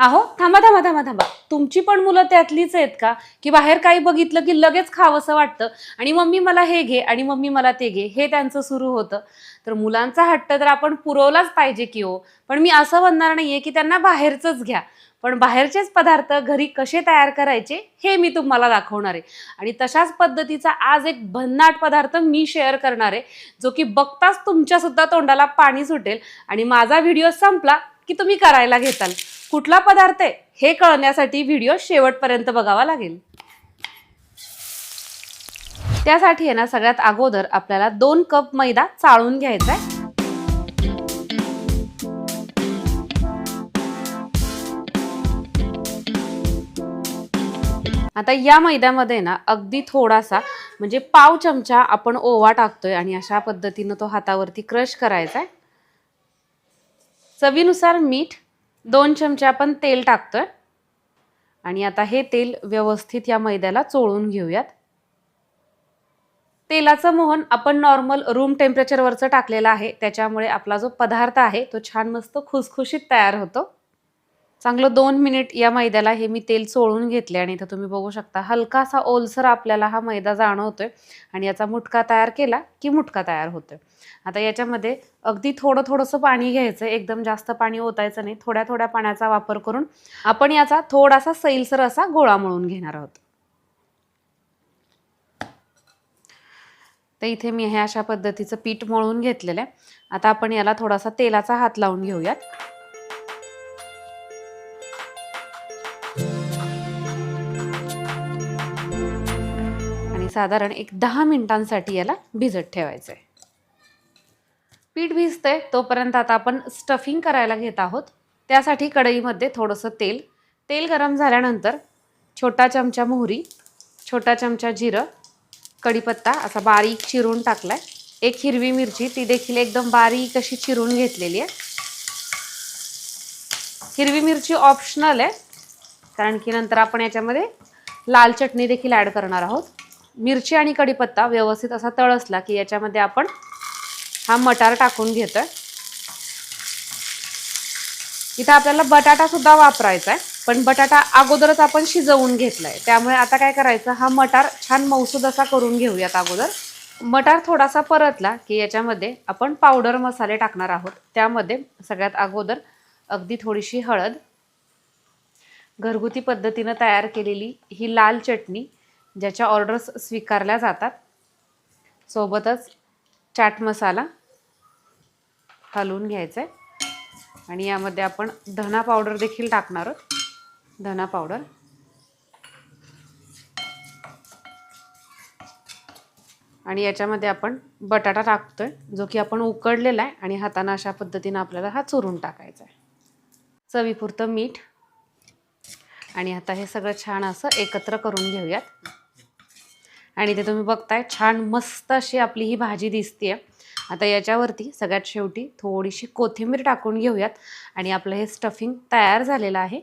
अहो थांबा थांबा थांबा थांबा. तुमची पण मुलं त्यातलीच आहेत का? की बाहेर काही बघितलं की लगेच खावंसं वाटतं. आणि मम्मी मला हे घे आणि मम्मी मला ते घे हे त्यांचं सुरू होतं. तर मुलांचा हट्ट तर आपण पुरवलाच पाहिजे की हो. पण मी असं म्हणणार नाहीये की त्यांना बाहेरचंच घ्या. पण बाहेरचेच पदार्थ घरी कसे तयार करायचे हे मी तुम्हाला दाखवणार आहे. आणि तशाच पद्धतीचा आज एक भन्नाट पदार्थ मी शेअर करणार आहे जो की बघताच तुमच्यासुद्धा तोंडाला पाणी सुटेल आणि माझा व्हिडिओ संपला की तुम्ही करायला घेताल. कुठला पदार्थ आहे हे कळण्यासाठी व्हिडिओ शेवटपर्यंत बघावा लागेल. त्यासाठी आहे ना सगळ्यात अगोदर आपल्याला दोन कप मैदा चाळून घ्यायचा आहे. आता या मैद्यामध्ये ना अगदी थोडासा म्हणजे पाव चमचा आपण ओवा टाकतोय आणि अशा पद्धतीनं तो हातावरती क्रश करायचा आहे. चवीनुसार मीठ दोन चमचे आपण तेल टाकतोय. आणि आता हे तेल व्यवस्थित या मैद्याला चोळून घेऊयात. तेलाचं मोहन आपण नॉर्मल रूम टेम्परेचरवरचं टाकलेलं आहे. त्याच्यामुळे आपला जो पदार्थ आहे तो छान मस्त खुसखुशीत तयार होतो. चांगलं दोन मिनिट या मैद्याला हे मी तेल चोळून घेतले आणि इथं तुम्ही बघू शकता हलकासा ओलसर आपल्याला हा मैदा जाणवतोय आणि याचा मुटका तयार केला की मुटका तयार होतोय. आता याच्यामध्ये अगदी थोडं थोडंसं पाणी घ्यायचं एकदम जास्त पाणी ओतायचं नाही थोड्या थोड्या पाण्याचा वापर करून आपण याचा थोडासा सैलसर असा गोळा मळून घेणार आहोत. तर इथे मी हे अशा पद्धतीचं पीठ मळून घेतलेलं आहे. आता आपण याला थोडासा तेलाचा हात लावून घेऊयात. साधारण एक दहा मिनिटांसाठी याला भिजत ठेवायचं आहे पीठ भिजतंय तोपर्यंत आता आपण स्टफिंग करायला घेत आहोत. त्यासाठी कढईमध्ये थोडंसं तेल. तेल गरम झाल्यानंतर छोटा चमचा मोहरी छोटा चमचा जिरं कढीपत्ता असा बारीक चिरून टाकलाय. एक हिरवी मिरची ती देखील एकदम बारीक अशी चिरून घेतलेली आहे. हिरवी मिरची ऑप्शनल आहे कारण की नंतर आपण याच्यामध्ये लाल चटणी देखील ॲड करणार आहोत. मिरची आणि कढीपत्ता व्यवस्थित असा तळसला की याच्यामध्ये आपण हा मटार टाकून घेतोय. इथं आपल्याला बटाटा सुद्धा वापरायचा आहे पण बटाटा अगोदरच आपण शिजवून घेतलाय. त्यामुळे आता काय करायचं हा मटार छान मौसूद असा करून घेऊयात अगोदर. मटार थोडासा परतला की याच्यामध्ये आपण पावडर मसाले टाकणार आहोत. त्यामध्ये सगळ्यात अगोदर अगदी थोडीशी हळद घरगुती पद्धतीनं तयार केलेली ही लाल चटणी ज्याच्या ऑर्डर्स स्वीकारल्या जातात. सोबतच चाट मसाला हलवून घ्यायचा. आहे आणि यामध्ये आपण धना पावडर देखील टाकणार आहोत. धना पावडर. आणि याच्यामध्ये आपण बटाटा टाकतो आहे जो की आपण उकडलेला आहे आणि हाताने अशा पद्धतीनं आपल्याला हा चुरून टाकायचा आहे. चवीपुरतं मीठ. आणि आता हे सगळं छान असं एकत्र करून घेऊयात. आणि ते तुम्ही बघताय छान मस्त अशी आपली ही भाजी दिसते आता याच्यावरती सगळ्यात शेवटी थोडीशी कोथिंबीर टाकून घेऊयात. आणि आपलं हे स्टफिंग तयार झालेलं आहे.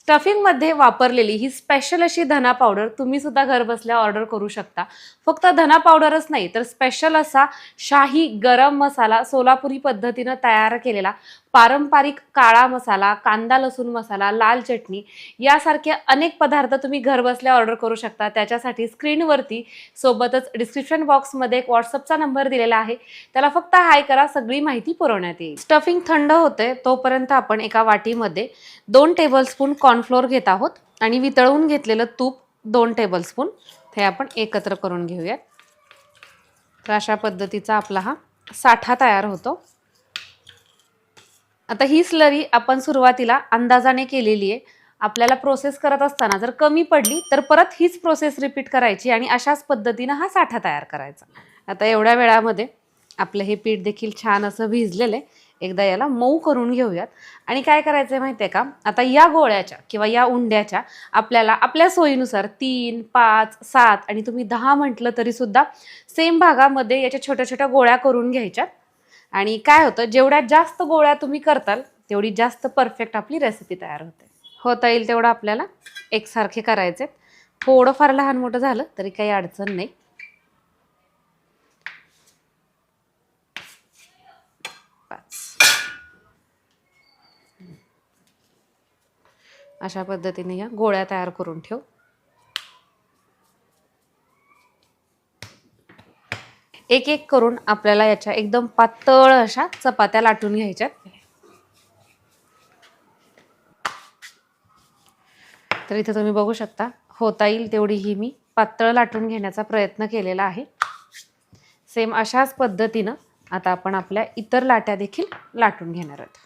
स्टफिंगमध्ये वापरलेली ही स्पेशल अशी धना पावडर तुम्ही सुद्धा घरबसल्या ऑर्डर करू शकता. फक्त धना पावडरच नाही तर स्पेशल असा शाही गरम मसाला सोलापुरी पद्धतीनं तयार केलेला. पारंपरिक काळा मसाला कांदा लसूण मसाला लाल चटणी यासारखे अनेक पदार्थ तुम्ही घरबसल्या ऑर्डर करू शकता. त्याच्यासाठी स्क्रीनवरती सोबतच डिस्क्रिप्शन बॉक्समध्ये एक व्हॉट्सअपचा नंबर दिलेला आहे. त्याला फक्त हाय करा सगळी माहिती पुरवण्यात येईल. स्टफिंग थंड होते तोपर्यंत आपण एका वाटीमध्ये दोन टेबलस्पून कॉर्नफ्लोअर घेत आहोत आणि वितळवून घेतलेलं तूप दोन टेबलस्पून हे आपण एकत्र करून घेऊयात. तर अशा पद्धतीचा आपला हा साठा तयार होतो. आता ही स्लरी आपण सुरुवातीला अंदाजाने केलेली आहे. आपल्याला प्रोसेस करत असताना जर कमी पडली तर परत हीच प्रोसेस रिपीट करायची आणि अशाच पद्धतीनं हा साठा तयार करायचा. आता एवढ्या वेळामध्ये आपलं हे पीठ देखील छान असं भिजलेलं आहे. एकदा याला मऊ करून घेऊयात. आणि काय करायचं आहे माहिती आहे का? आता या गोळ्याच्या किंवा या उंड्याच्या आपल्याला आपल्या सोयीनुसार तीन पाच सात आणि तुम्ही दहा म्हटलं तरीसुद्धा सेम भागामध्ये याच्या छोट्या छोट्या गोळ्या करून घ्यायच्यात. आणि काय होतं जेवढ्या जास्त गोळ्या तुम्ही करताल तेवढी जास्त परफेक्ट आपली रेसिपी तयार होते. होता येईल तेवढं आपल्याला एकसारखे करायचे थोडंफार लहान मोठं झालं तरी काही अडचण नाही. पाच. अशा पद्धतीने या गोळ्या तयार करून ठेव. एक एक करून आपल्याला याच्या एकदम पातळ अशा चपात्या लाटून घ्यायच्यात तर इथे तुम्ही बघू शकता होता येईल तेवढी ही मी पातळ लाटून घेण्याचा प्रयत्न केलेला आहे. सेम अशाच पद्धतीनं आता आपण आपल्या इतर लाट्या देखील लाटून घेणार आहोत.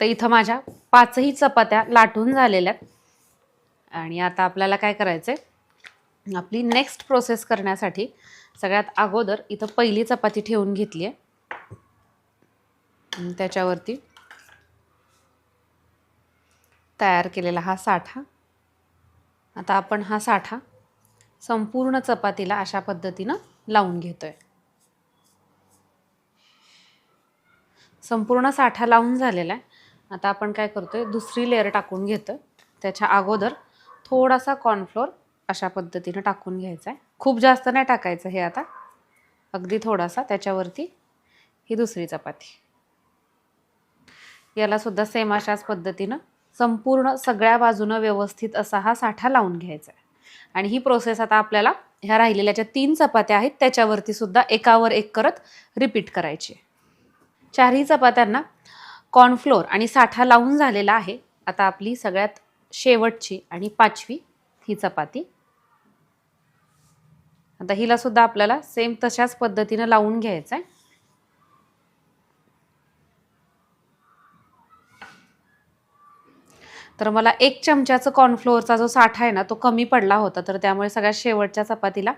तर इथं माझ्या पाचही चपात्या लाटून झालेल्या आहेत. आणि आता आपल्याला काय करायचं आहे आपली नेक्स्ट प्रोसेस करण्यासाठी सगळ्यात अगोदर इथं पहिली चपाती ठेवून घेतली आहे त्याच्यावरती तयार केलेला हा साठा. आता आपण हा साठा संपूर्ण चपातीला अशा पद्धतीनं लावून घेतोय. संपूर्ण साठा लावून झालेला आहे. आता आपण काय करतोय? दुसरी लेअर टाकून घेतोय. त्याच्या अगोदर थोडासा कॉर्नफ्लोअर अशा पद्धतीनं टाकून घ्यायचा आहे. खूप जास्त नाही टाकायचं हे आता. अगदी थोडासा. त्याच्यावरती ही दुसरी चपाती. यालासुद्धा सेम अशाच पद्धतीनं संपूर्ण सगळ्या बाजूनं व्यवस्थित असा हा साठा लावून घ्यायचा आहे. आणि ही प्रोसेस आता आपल्याला ह्या राहिलेल्या ज्या तीन चपात्या आहेत त्याच्यावरती सुद्धा एकावर एक करत रिपीट करायची चारही चपात्यांना कॉर्नफ्लोअर आणि साठा लावून झालेला आहे. आता आपली सगळ्यात शेवटची आणि पाचवी ही चपाती. आता हिला सुद्धा आपल्याला सेम तशाच पद्धतीनं लावून घ्यायचं आहे तर मला एक चमच्याचं कॉर्नफ्लोअरचा जो साठा आहे ना तो कमी पडला होता. तर त्यामुळे सगळ्यात शेवटच्या चपातीला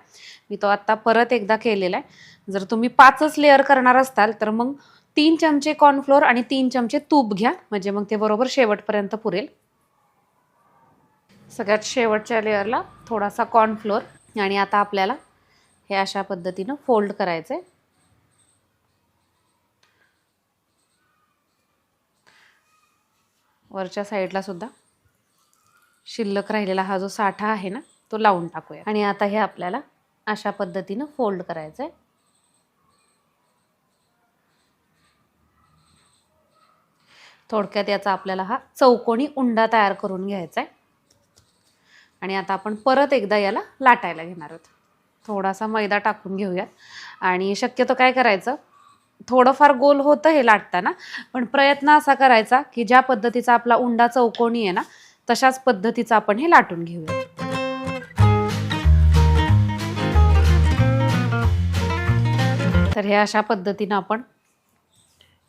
मी तो आत्ता परत एकदा केलेला आहे जर तुम्ही पाचच लेअर करणार असताल तर मग तीन चमचे कॉर्नफ्लोअर आणि तीन चमचे तूप घ्या. म्हणजे मग ते बरोबर शेवटपर्यंत पुरेल. सगळ्यात शेवटच्या लेअरला थोडासा कॉर्नफ्लोअर आणि आता आपल्याला हे अशा पद्धतीनं फोल्ड करायचं आहे वरच्या साईडला सुद्धा शिल्लक राहिलेला हा जो साठा आहे ना तो लावून टाकूया. आणि आता हे आपल्याला अशा पद्धतीनं फोल्ड करायचं आहे थोडक्यात याचा आपल्याला हा चौकोनी उंडा तयार करून घ्यायचा आहे आणि आता आपण परत एकदा याला लाटायला घेणार आहोत. थोडासा मैदा टाकून घेऊयात. आणि शक्यतो काय करायचं थोडंफार गोल होतं हे लाटताना पण प्रयत्न असा करायचा की ज्या पद्धतीचा आपला उंडा चौकोनी आहे ना तशाच पद्धतीचा आपण हे लाटून घेऊया तर हे अशा पद्धतीनं आपण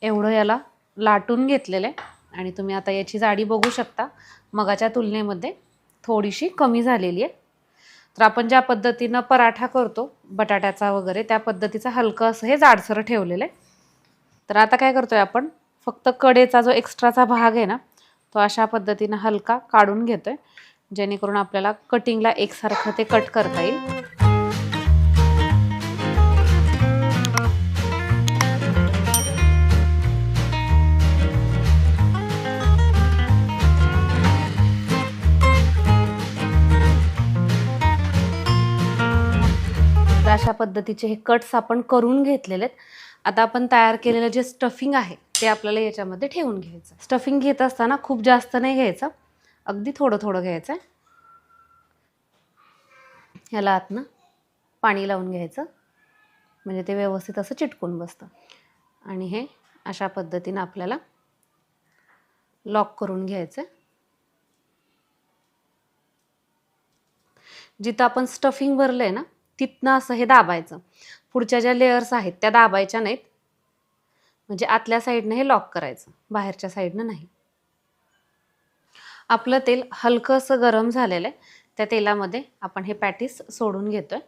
एवढं याला लाटून घेतलेलं आहे. आणि तुम्ही आता याची जाडी बघू शकता. मगाच्या तुलनेमध्ये थोडीशी कमी झालेली आहे. तर आपण ज्या पद्धतीनं पराठा करतो बटाट्याचा वगैरे त्या पद्धतीचं हलकं असं हे जाडसरं ठेवलेलं आहे. तर आता काय करतो आहे आपण? फक्त कडेचा जो एक्स्ट्राचा भाग आहे ना तो अशा पद्धतीनं हलका काढून घेतो आहे जेणेकरून आपल्याला कटिंगला एकसारखं ते कट करता येईल. अशा पद्धतीचे हे कट्स आपण करून घेतलेले आहेत. आता आपण तयार केलेलं जे स्टफिंग आहे ते आपल्याला याच्यामध्ये ठेवून घ्यायचं स्टफिंग घेत असताना खूप जास्त नाही घ्यायचं. अगदी थोडं थोडं घ्यायचं आहे. ह्याला आतनं पाणी लावून घ्यायचं. म्हणजे ते व्यवस्थित असं चिटकून बसतं. आणि हे अशा पद्धतीनं आपल्याला लॉक करून घ्यायचं जिथं आपण स्टफिंग भरलं आहे ना तिथनं असं हे दाबायचं. पुढच्या ज्या लेयर्स आहेत त्या दाबायच्या नाहीत. म्हणजे आतल्या साईडनं हे लॉक करायचं बाहेरच्या साईडनं नाही. आपलं तेल हलकं असं गरम झालेलं आहे त्या तेलामध्ये आपण हे पॅटीस सोडून घेतोय.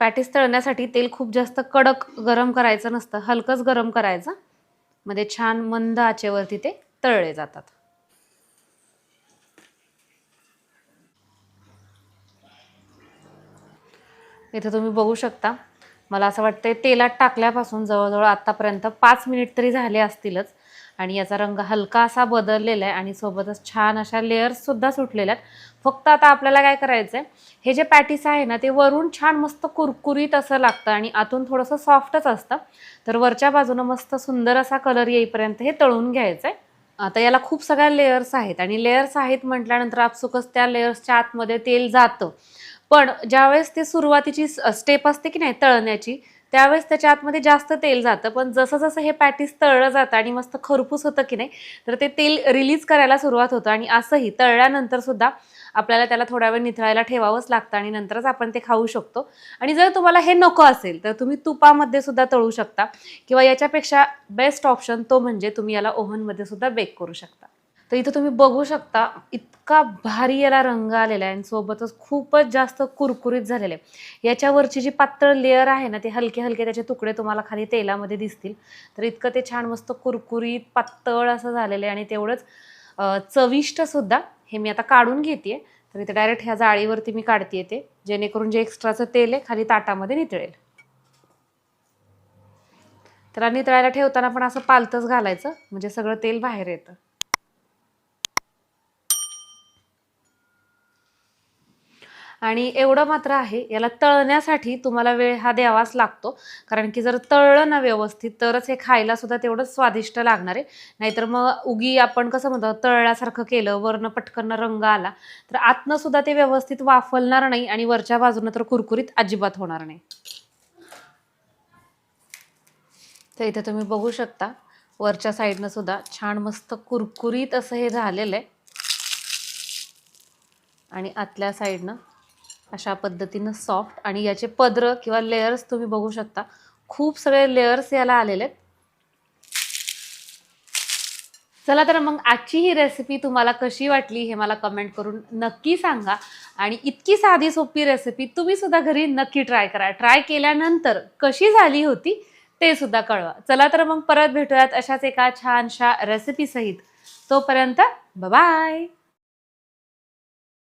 पॅटीस तळण्यासाठी तेल खूप जास्त कडक गरम करायचं नसतं हलकंच गरम करायचं. मध्ये छान मंद आचेवरती ते तळले जातात. इथे तुम्ही बघू शकता. मला असं वाटतंय तेलात टाकल्यापासून जवळजवळ आत्तापर्यंत पाच मिनिट तरी झाले असतीलच. आणि याचा रंग हलका असा बदललेला आहे आणि सोबतच छान अशा लेअर्ससुद्धा सुटलेल्या आहेत. फक्त आता आपल्याला काय करायचं आहे हे जे पॅटीस आहे ना ते वरून छान मस्त कुरकुरीत असं लागतं आणि आतून थोडंसं सॉफ्टच असतं. तर वरच्या बाजूनं मस्त सुंदर असा कलर येईपर्यंत हे तळून घ्यायचं आहे आता याला खूप सगळ्या लेयर्स आहेत आणि लेयर्स आहेत म्हटल्यानंतर आपसुकच त्या लेयर्सच्या आतमध्ये तेल जातं. पण ज्यावेळेस ते सुरुवातीची स्टेप असते की नाही तळण्याची त्यावेळेस त्याच्या आतमध्ये जास्त तेल जातं. पण जसं जसं हे पॅटीस तळलं जातं आणि मस्त खरपूस होतं की नाही तर ते तेल रिलीज करायला सुरुवात होतं आणि असंही तळल्यानंतर सुद्धा आपल्याला त्याला थोडा वेळ निथळायला ठेवावंच लागतं आणि नंतरच आपण ते खाऊ शकतो. आणि जर तुम्हाला हे नको असेल तर तुम्ही तुपामध्ये सुद्धा तळू शकता किंवा याच्यापेक्षा बेस्ट ऑप्शन तो म्हणजे तुम्ही याला ओव्हनमध्ये सुद्धा बेक करू शकता. तर इथं तुम्ही बघू शकता इतका भारी याला रंग आलेला आहे आणि सोबतच खूपच जास्त कुरकुरीत झालेले आहे. याच्यावरची जी पातळ लेअर आहे ना ते हलके हलके त्याचे तुकडे तुम्हाला खाली तेलामध्ये दिसतील. तर इतकं ते छान मस्त कुरकुरीत पातळ असं झालेलं आहे आणि तेवढंच चविष्टसुद्धा चविष्ट सुद्धा हे मी आता काढून घेते तर इथे डायरेक्ट ह्या जाळीवरती मी काढते ते जेणेकरून जे एक्स्ट्राचं तेल आहे खाली ताटामध्ये नितळेल. त्याला नितळायला ठेवताना पण असं पालतंच घालायचं म्हणजे सगळं तेल बाहेर येतं. आणि एवढं मात्र आहे याला तळण्यासाठी तुम्हाला वेळ हा द्यावाच लागतो. कारण की जर तळलं ना व्यवस्थित तरच हे खायला सुद्धा तेवढंच स्वादिष्ट लागणार आहे. नाहीतर मग उगी आपण कसं म्हणतो तळल्यासारखं केलं वरनं पटकन रंग आला तर आतनं सुद्धा ते व्यवस्थित वाफलणार नाही आणि वरच्या बाजूनं तर कुरकुरीत अजिबात होणार नाही. तर इथे तुम्ही बघू शकता वरच्या साईडनं सुद्धा छान मस्त कुरकुरीत असं हे झालेलं आहे. आणि आतल्या साईडनं अशा पद्धतीनं सॉफ्ट आणि याचे पदर किंवा लेयर्स तुम्ही बघू शकता. खूप सगळे लेयर्स याला आलेले आहेत. चला तर मग आजची ही रेसिपी तुम्हाला कशी वाटली हे मला कमेंट करून नक्की सांगा. आणि इतकी साधी सोपी रेसिपी तुम्ही सुद्धा घरी नक्की ट्राय करा. ट्राय केल्यानंतर कशी झाली होती ते सुद्धा कळवा. चला तर मग परत भेटूयात अशाच एका छानशा रेसिपीसहित तोपर्यंत बाय